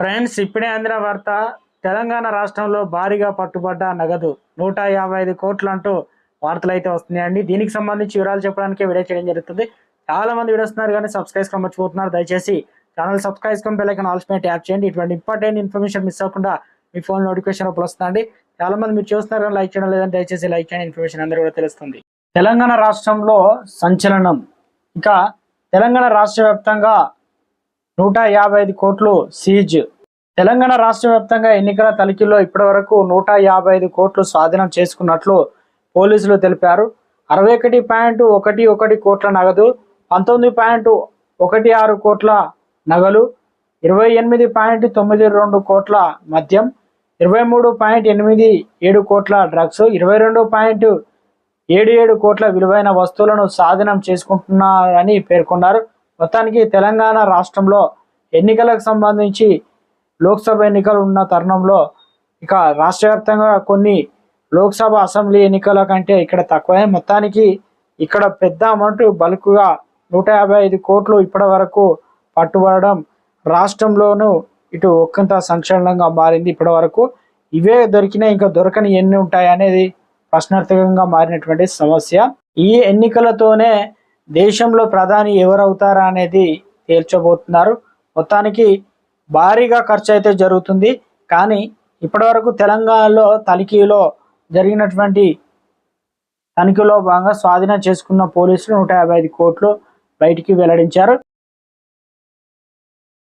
Friends ఇప్పుడే అందిన వార్త తెలంగాణ రాష్ట్రంలో భారీగా పట్టుబడ్డ నగదు. నూట యాభై ఐదు కోట్లు అంటూ వార్తలు అయితే వస్తున్నాయండి. దీనికి సంబంధించి వివరాలు చెప్పడానికి వీడియో చేయడం జరుగుతుంది. చాలా మంది వీడియో కానీ సబ్స్క్రైబ్ మర్చిపోతున్నారు. దయచేసి ఛానల్ సబ్స్క్రైబ్ కొని బెల్లైకన్ ఐకాన్ ఆల్స్ ట్యాప్ చేయండి. ఇటువంటి ఇంపార్టెంట్ ఇన్ఫర్మేషన్ మిస్ అవ్వకుండా మీ ఫోన్ నోటిఫికేషన్ అప్పుడు వస్తుందండి. చాలా మంది మీరు చూస్తున్నారు కానీ లైక్ చేయడం లేదని దయచేసి లైక్ చేయండి. ఇన్ఫర్మేషన్ అందరూ కూడా తెలుస్తుంది. తెలంగాణ రాష్ట్రంలో సంచలనం. ఇక తెలంగాణ రాష్ట్ర వ్యాప్తంగా నూట యాభై ఐదు కోట్లు సీజ్. తెలంగాణ రాష్ట్ర వ్యాప్తంగా ఎన్నికల తనిఖీల్లో ఇప్పటివరకు నూట యాభై ఐదు కోట్లు స్వాధీనం చేసుకున్నట్లు పోలీసులు తెలిపారు. అరవై ఒకటి పాయింట్ ఒకటి ఒకటి కోట్ల నగదు పంతొమ్మిది పాయింట్ ఒకటి ఆరు కోట్ల నగలు ఇరవై ఎనిమిది పాయింట్ తొమ్మిది రెండు కోట్ల మద్యం ఇరవై మూడు పాయింట్ ఎనిమిది ఏడు కోట్ల డ్రగ్స్ ఇరవై రెండు పాయింట్ ఏడు ఏడు కోట్ల విలువైన వస్తువులను స్వాధీనం చేసుకుంటున్నారని పేర్కొన్నారు. మొత్తానికి తెలంగాణ రాష్ట్రంలో ఎన్నికలకు సంబంధించి లోక్సభ ఎన్నికలు ఉన్న తరుణంలో ఇక రాష్ట్ర వ్యాప్తంగా కొన్ని లోక్సభ అసెంబ్లీ ఎన్నికల కంటే ఇక్కడ తక్కువే. మొత్తానికి ఇక్కడ పెద్ద అమౌంట్ బల్క్గా నూట యాభై ఐదు కోట్లు ఇప్పటి వరకు పట్టుబడడం రాష్ట్రంలోనూ ఇటు ఒక్కంత సంచలనంగా మారింది ఇప్పటి వరకు. ఇవే దొరికినా ఇంకా దొరకని ఎన్ని ఉంటాయి అనేది ప్రశ్నార్థకంగా మారినటువంటి సమస్య. ఈ ఎన్నికలతోనే దేశంలో ప్రధాని ఎవరవుతారా అనేది తేల్చబోతున్నారు. మొత్తానికి భారీగా ఖర్చు అయితే జరుగుతుంది. కానీ ఇప్పటివరకు తెలంగాణలో తనిఖీలో జరిగినటువంటి తనిఖీలో భాగంగా స్వాధీనం చేసుకున్న పోలీసులు నూట యాభై ఐదు కోట్లు బయటికి వెల్లడించారు.